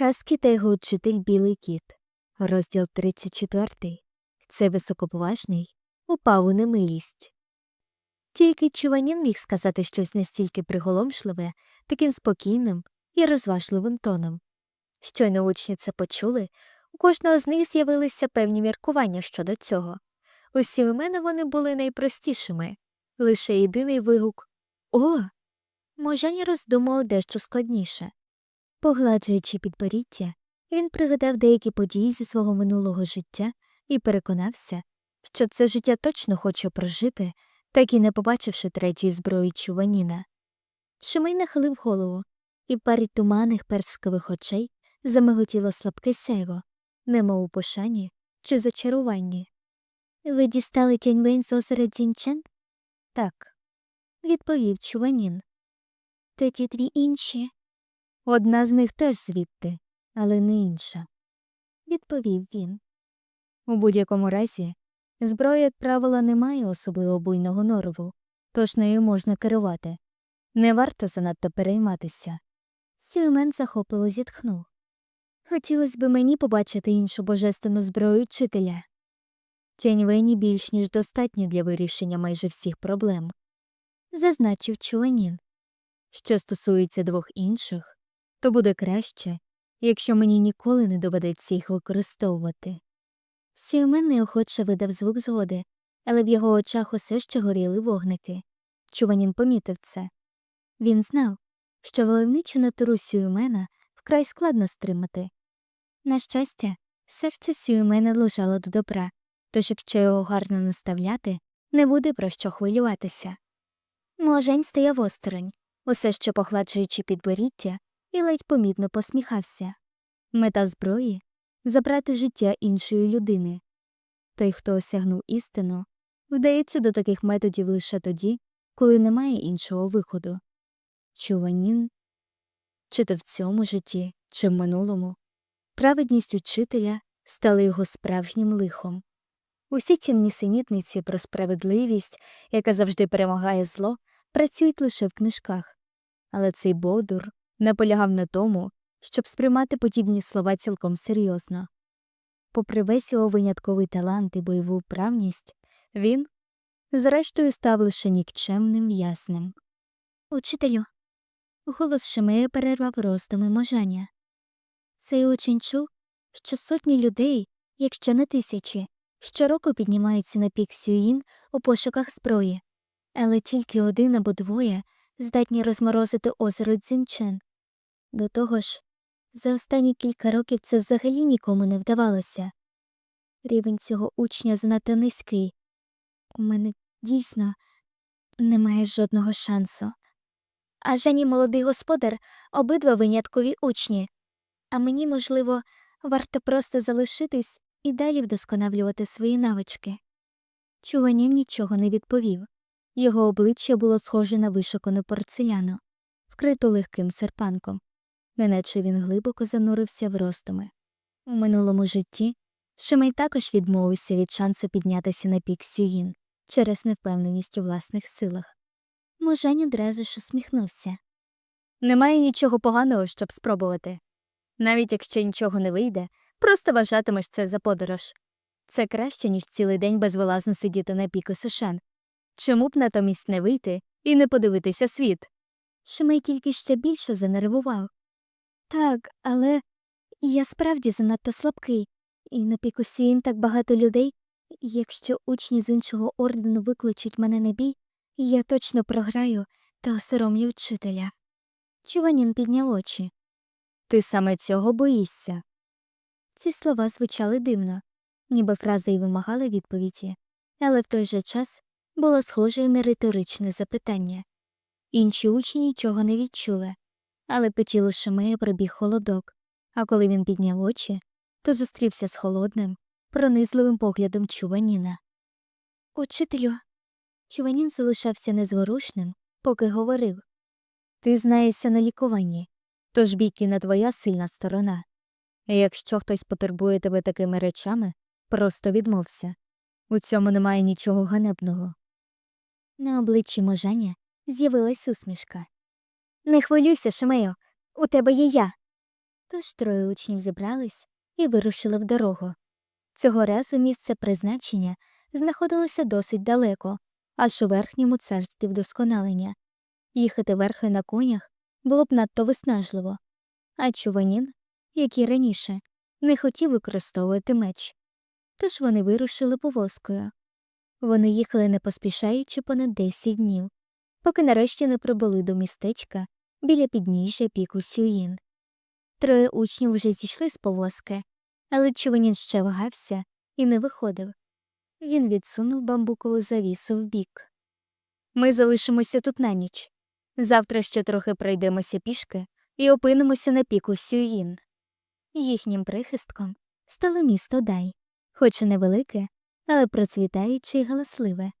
Хаскі та його учитель Білий кіт. Розділ 34. Це високоповажний упав у немилість. Тільки Чуванін міг сказати щось настільки приголомшливе, таким спокійним і розважливим тоном. Щойно учні це почули, у кожного з них з'явилися певні міркування щодо цього. Усі у мене вони були найпростішими, лише єдиний вигук О. Можані роздумав дещо складніше. Погладжуючи підборіддя, він пригадав деякі події зі свого минулого життя і переконався, що це життя точно хоче прожити, так і не побачивши третьої зброї Чуваніна. Шимей нахилив голову, і в парі туманних перскових очей замиготіло слабке сяйво, немов у пошані чи зачаруванні. Ви дістали тяньвень з озера Дзінчен? Так, відповів Чуванін. Тоді дві інші. Одна з них теж звідти, але не інша, відповів він. У будь-якому разі, зброя, як правило, не має особливо буйного норову, тож нею можна керувати. Не варто занадто перейматися. Сюмен захопливо зітхнув. Хотілося б мені побачити іншу божественну зброю вчителя. Тяньвені більш ніж достатньо для вирішення майже всіх проблем, зазначив Чуанін. Що стосується двох інших, то буде краще, якщо мені ніколи не доведеться їх використовувати. Сюмен неохоче видав звук згоди, але в його очах усе ще горіли вогники. Чуванін помітив це. Він знав, що войовничу натуру Сюмена вкрай складно стримати. На щастя, серце Сюмена лежало до добра, тож якщо його гарно наставляти, не буде про що хвилюватися. Можень стояв осторонь, усе ще погладжуючи підборіддя, і ледь помітно посміхався. Мета зброї забрати життя іншої людини. Той, хто осягнув істину, вдається до таких методів лише тоді, коли немає іншого виходу. Чуванін чи то в цьому житті, чи в минулому, праведність учителя стала його справжнім лихом. Усі ці нісенітниці про справедливість, яка завжди перемагає зло, працюють лише в книжках, але цей Бодур наполягав на тому, щоб сприймати подібні слова цілком серйозно. Попри весь його винятковий талант і бойову вправність, він, зрештою, став лише нікчемним ясним. Учителю. Голос Шемея перервав роздуми можання. Цей учень чув, що сотні людей, якщо не тисячі, щороку піднімаються на пік Сюїн у пошуках зброї, але тільки один або двоє здатні розморозити озеро Дзінчен. До того ж, за останні кілька років це взагалі нікому не вдавалося. Рівень цього учня занадто низький. У мене дійсно немає жодного шансу. А Жені молодий господар обидва виняткові учні. А мені, можливо, варто просто залишитись і далі вдосконалювати свої навички. Чуванін нічого не відповів. Його обличчя було схоже на вишукану порцеляну, вкриту легким серпанком, неначе він глибоко занурився в роздуми. У минулому житті Шимей також відмовився від шансу піднятися на пік Сюїн через невпевненість у власних силах. Можань одразу ж усміхнувся. Немає нічого поганого, щоб спробувати. Навіть якщо нічого не вийде, просто вважатимеш це за подорож. Це краще, ніж цілий день безвилазно сидіти на піку Сушан. Чому б натомість не вийти і не подивитися світ? Шимей тільки ще більше занервував. Так, але я справді занадто слабкий, і на піку так багато людей, якщо учні з іншого ордену викличуть мене на бій, я точно програю та осоромлю вчителя. Чуванін підняв очі. Ти саме цього боїшся. Ці слова звучали дивно, ніби фраза й вимагала відповіді, але в той же час було схоже на риторичне запитання. Інші учні нічого не відчули, але по тілу Шемея пробіг холодок, а коли він підняв очі, то зустрівся з холодним, пронизливим поглядом Чуваніна. Учителю. Чуванін залишався незворушним, поки говорив Ти знаєшся на лікуванні, тож бійки не твоя сильна сторона. Якщо хтось потурбує тебе такими речами, просто відмовся. У цьому немає нічого ганебного. На обличчі можання з'явилась усмішка. Не хвилюйся, Шимею, у тебе є я. Тож троє учнів зібрались і вирушили в дорогу. Цього разу місце призначення знаходилося досить далеко, аж у верхньому царстві вдосконалення. Їхати верхи на конях було б надто виснажливо, а чуванін, як і раніше, не хотів використовувати меч. Тож вони вирушили повозкою. Вони їхали не поспішаючи понад 10 днів, поки нарешті не прибули до містечка біля підніжжя піку Сюїн. Троє учнів вже зійшли з повозки, але Чуванін ще вагався і не виходив. Він відсунув бамбукову завісу вбік. Ми залишимося тут на ніч. Завтра ще трохи пройдемося пішки і опинимося на піку Сюїн. Їхнім прихистком стало місто Дай, хоч і невелике, але процвітаюче й галасливе.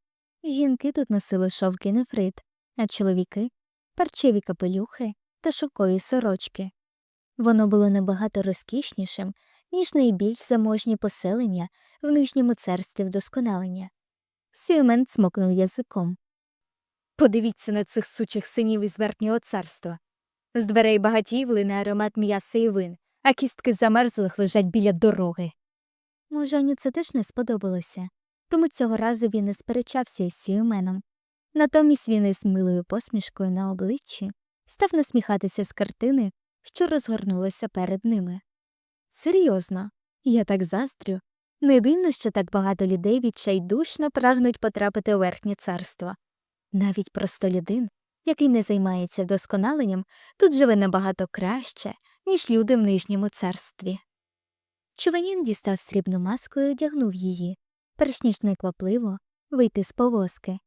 Жінки тут носили шовки нефрит, а чоловіки парчеві капелюхи та шовкові сорочки. Воно було набагато розкішнішим, ніж найбільш заможні поселення в нижньому царстві вдосконалення. Сімен цмокнув язиком. Подивіться на цих сучих синів із верхнього царства. З дверей багатіїв лине аромат м'яса і вин, а кістки замерзлих лежать біля дороги. Можаню це теж не сподобалося, тому цього разу він не сперечався із Сюменом. Натомість він із милою посмішкою на обличчі став насміхатися з картини, що розгорнулася перед ними. Серйозно, я так заздрю. Не дивно, що так багато людей відчайдушно прагнуть потрапити у верхнє царство. Навіть простолюдин, який не займається вдосконаленням, тут живе набагато краще, ніж люди в нижньому царстві. Чуванін дістав срібну маску і одягнув її, перш ніж неквапливо вийти з повозки.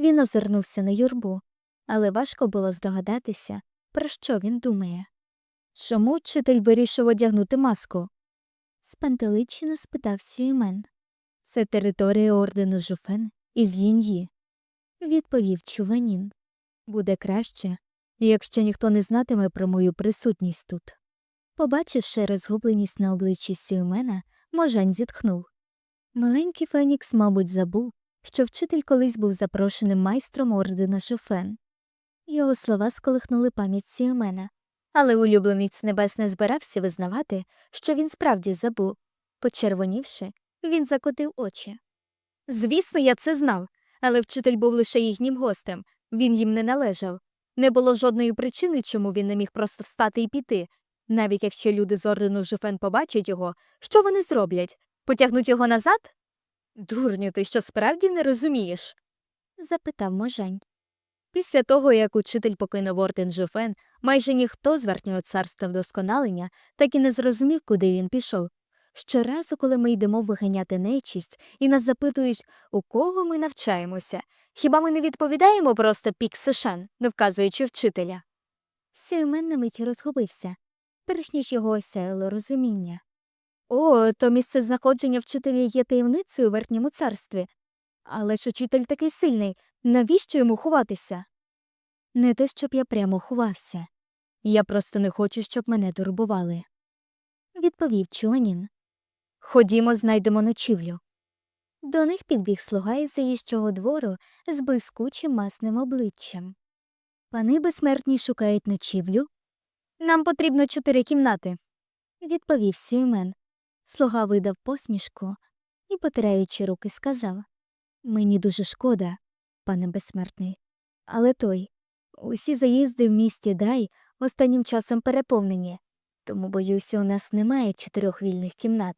Він озирнувся на юрбу, але важко було здогадатися, про що він думає. Чому вчитель вирішив одягнути маску? Спантеличено спитав Сюймен. Це територія ордену Жуфен із Їн'ї. Відповів Чуванін. Буде краще, якщо ніхто не знатиме про мою присутність тут. Побачивши розгубленість на обличчі Сюймена, Можань зітхнув. Маленький Фенікс, мабуть, забув, що вчитель колись був запрошеним майстром ордена Жуфен. Його слова сколихнули пам'ять Сіомена, але улюбленець небес не збирався визнавати, що він справді забув. Почервонівши, він закотив очі. Звісно, я це знав, але вчитель був лише їхнім гостем, він їм не належав. Не було жодної причини, чому він не міг просто встати і піти. Навіть якщо люди з ордену Жуфен побачать його, що вони зроблять? Потягнуть його назад? Дурню, ти що справді не розумієш? запитав можань. Після того, як учитель покинув орден Жуфен, майже ніхто з верхнього царства вдосконалення так і не зрозумів, куди він пішов. Щоразу, коли ми йдемо виганяти нечість і нас запитують, у кого ми навчаємося, хіба ми не відповідаємо просто пік Сишан, не вказуючи вчителя? Сюймен на мить розгубився, перш ніж його осяяло розуміння. О, то місце знаходження вчителя є таємницею у верхньому царстві. Але ж учитель такий сильний, навіщо йому ховатися? Не те, щоб я прямо ховався. Я просто не хочу, щоб мене турбували. Відповів Чуанін. Ходімо, знайдемо ночівлю. До них підбіг слуга із заїжджого двору з блискучим масним обличчям. Пани безсмертні шукають ночівлю. Нам потрібно чотири кімнати, відповів Сюймен. Слуга видав посмішку і, потираючи руки, сказав Мені дуже шкода, пане безсмертний. Але той, усі заїзди в місті Дай останнім часом переповнені, тому, боюся, у нас немає чотирьох вільних кімнат.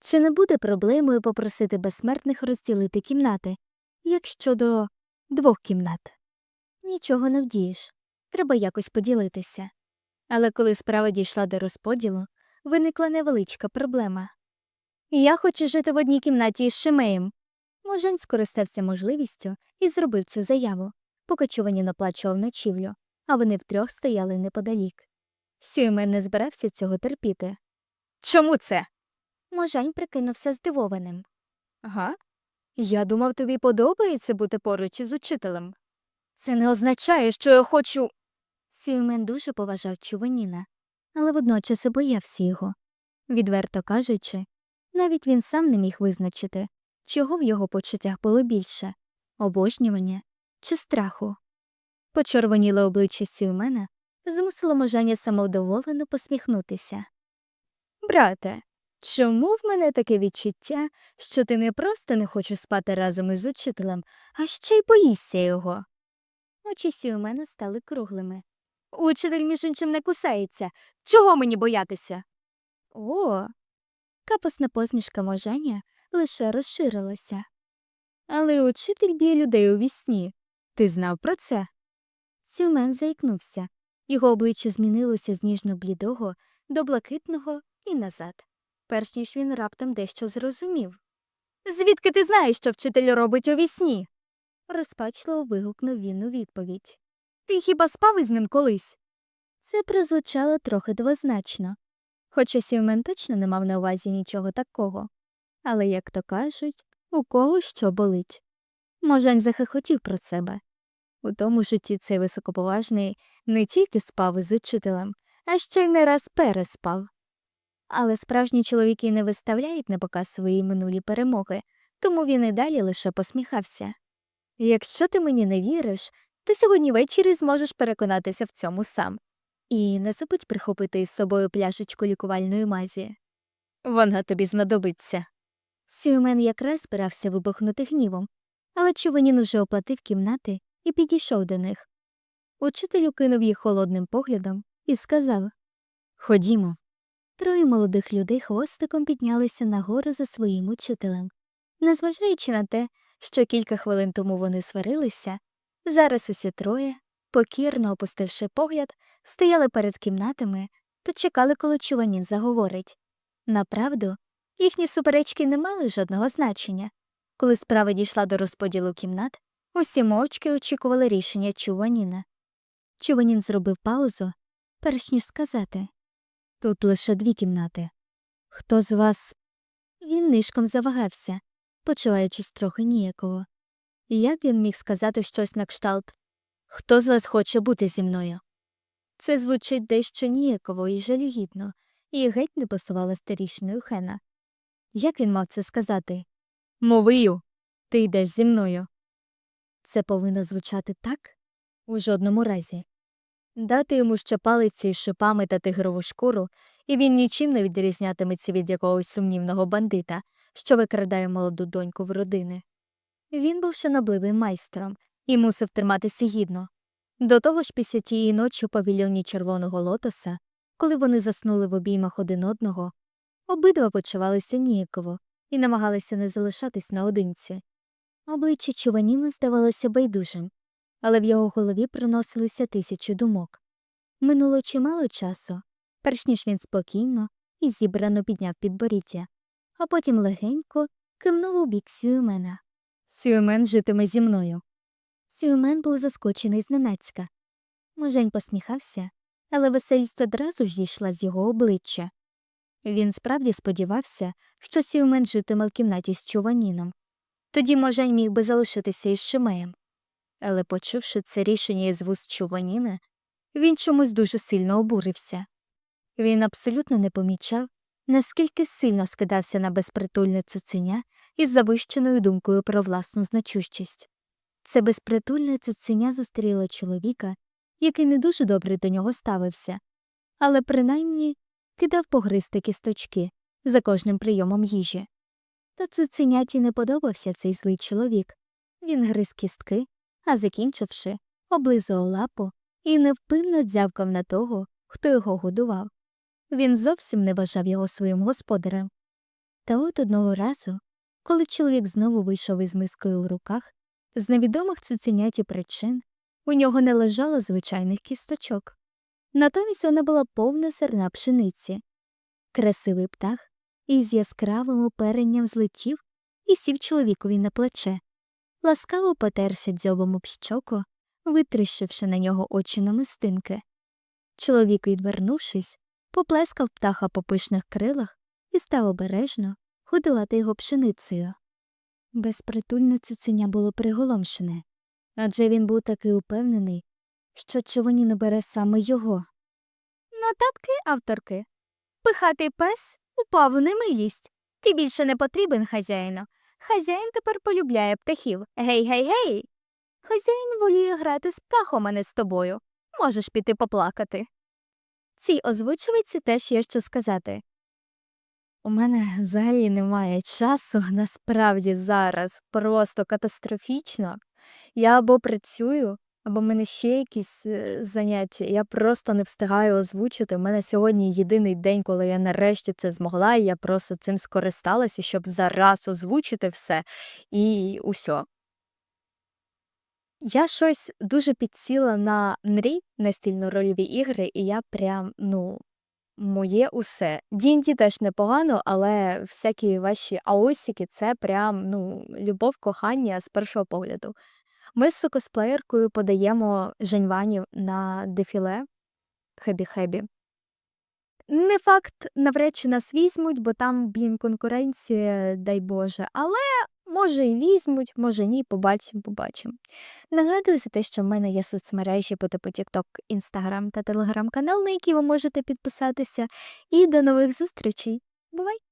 Чи не буде проблемою попросити безсмертних розділити кімнати, як щодо двох кімнат? Нічого не вдієш. Треба якось поділитися. Але коли справа дійшла до розподілу, виникла невеличка проблема. Я хочу жити в одній кімнаті із Шимеєм. Можень скористався можливістю і зробив цю заяву, поки Чуванін оплачував ночівлю, а вони втрьох стояли неподалік. Сюймен не збирався цього терпіти. Чому це? Можань прикинувся здивованим. Га? Я думав, тобі подобається бути поруч із учителем. Це не означає, що я хочу. Сюймен дуже поважав Чуваніна, але водночас і боявся його. Відверто кажучи, навіть він сам не міг визначити, чого в його почуттях було більше обожнювання чи страху. Почервоніле обличчя Сюймена змусило можання самовдоволено посміхнутися. Брате, чому в мене таке відчуття, що ти не просто не хочеш спати разом із учителем, а ще й боїшся його? Очі сі стали круглими. Учитель, між іншим, не кусається. Чого мені боятися? О. Капосна посмішка можання лише розширилася. Але учитель б'є людей у вісні. Ти знав про це? Сюмен заікнувся. Його обличчя змінилося з ніжно-блідого до блакитного і назад, перш ніж він раптом дещо зрозумів. Звідки ти знаєш, що вчитель робить у вісні? розпачливо вигукнув він у відповідь. Ти хіба спав із ним колись? Це прозвучало трохи двозначно, хоча Сюмен точно не мав на увазі нічого такого. Але, як то кажуть, у кого що болить. Можань захихотів про себе. У тому житті цей високоповажний не тільки спав із учителем, а ще й не раз переспав. Але справжні чоловіки не виставляють на показ свої минулі перемоги, тому він і далі лише посміхався. Якщо ти мені не віриш, то сьогодні ввечері зможеш переконатися в цьому сам. І не забудь прихопити із собою пляшечку лікувальної мазі. Вона тобі знадобиться. Сюмен якраз збирався вибухнути гнівом, але Чуванін уже оплатив кімнати і підійшов до них. Учитель кинув їх холодним поглядом і сказав Ходімо. Троє молодих людей хвостиком піднялися нагору за своїм учителем. Незважаючи на те, що кілька хвилин тому вони сварилися, зараз усі троє, покірно опустивши погляд, стояли перед кімнатами та чекали, коли Чуванін заговорить. Направду, їхні суперечки не мали жодного значення. Коли справа дійшла до розподілу кімнат, усі мовчки очікували рішення Чуваніна. Чуванін зробив паузу, перш ніж сказати Тут лише дві кімнати. Хто з вас. Він нишком завагався, почуваючись трохи ніяково. І як він міг сказати щось на кшталт Хто з вас хоче бути зі мною? Це звучить дещо ніяково і жалюгідно, і геть не пасувала старішиною Хена. Як він мав це сказати? Мовию, ти йдеш зі мною. Це повинно звучати так? У жодному разі. Дати йому ще палиці із шипами та тигрову шкуру, і він нічим не відрізнятиметься від якогось сумнівного бандита, що викрадає молоду доньку в родини. Він був шанобливим майстром і мусив триматися гідно. До того ж, після тієї ночі у павільйоні червоного лотоса, коли вони заснули в обіймах один одного, обидва почувалися ніяково і намагалися не залишатись наодинці. Обличчя Чуваніна здавалося байдужим, але в його голові приносилися тисячі думок. Минуло чимало часу, перш ніж він спокійно і зібрано підняв підборіддя, а потім легенько кивнув у бік Сюмена. Сюмен житиме зі мною. Сюмен був заскочений зненацька. Можень посміхався, але веселість одразу ж зійшла з його обличчя. Він справді сподівався, що Сюмен житиме в кімнаті з Чуваніном. Тоді Можень міг би залишитися із Шимеєм. Але, почувши це рішення із вуст Чуваніна, він чомусь дуже сильно обурився. Він абсолютно не помічав, наскільки сильно скидався на безпритульне цуценя із завищеною думкою про власну значущість. Це безпритульне цуценя зустріло чоловіка, який не дуже добре до нього ставився, але принаймні кидав погризти кісточки за кожним прийомом їжі. Та цуценяті не подобався цей злий чоловік. Він гриз кістки, а закінчивши, облизував лапу і невпинно дзявкав на того, хто його годував. Він зовсім не вважав його своїм господарем. Та от одного разу, коли чоловік знову вийшов із мискою в руках, з невідомих цуценяті причин у нього не лежало звичайних кісточок. Натомість вона була повна зерна пшениці. Красивий птах із яскравим оперенням злетів і сів чоловікові на плече. Ласкаво потерся дзьобом об щоку, витріщивши на нього очі намистинки. Чоловік, відвернувшись, поплескав птаха по пишних крилах і став обережно годувати його пшеницею. Безпритульне цуценя було приголомшене, адже він був такий упевнений, що човені не бере саме його. Нотатки авторки. Пихатий пес упав у немилість. Ти більше не потрібен, хазяїну. Хазяїн тепер полюбляє птахів. Гей, гей, гей. Хазяїн воліє грати з птахом, а не з тобою. можеш піти поплакати. Цій озвучувачці теж є що сказати. У мене взагалі немає часу, насправді зараз просто катастрофічно. Я або працюю, або в мене ще якісь е, заняття. Я просто не встигаю озвучити. У мене сьогодні єдиний день, коли я нарешті це змогла, і я просто цим скористалася, щоб зараз озвучити все і усьо. Я щось дуже підсіла на мрій настільно-рольові ігри, і я прям, ну, моє усе. D&D теж непогано, але всякі ваші аосіки це прям, ну, любов, кохання з першого погляду. Ми з сукосплеєркою подаємо женьванів на дефіле хебі-хебі. Не факт, навряд чи нас візьмуть, бо там, блін, конкуренція, дай Боже. Але може і візьмуть, може ні, побачимо, побачимо. Нагадую за те, що в мене є соцмережі по типу TikTok, Instagram та Telegram канал, на які ви можете підписатися. І до нових зустрічей. Бувай!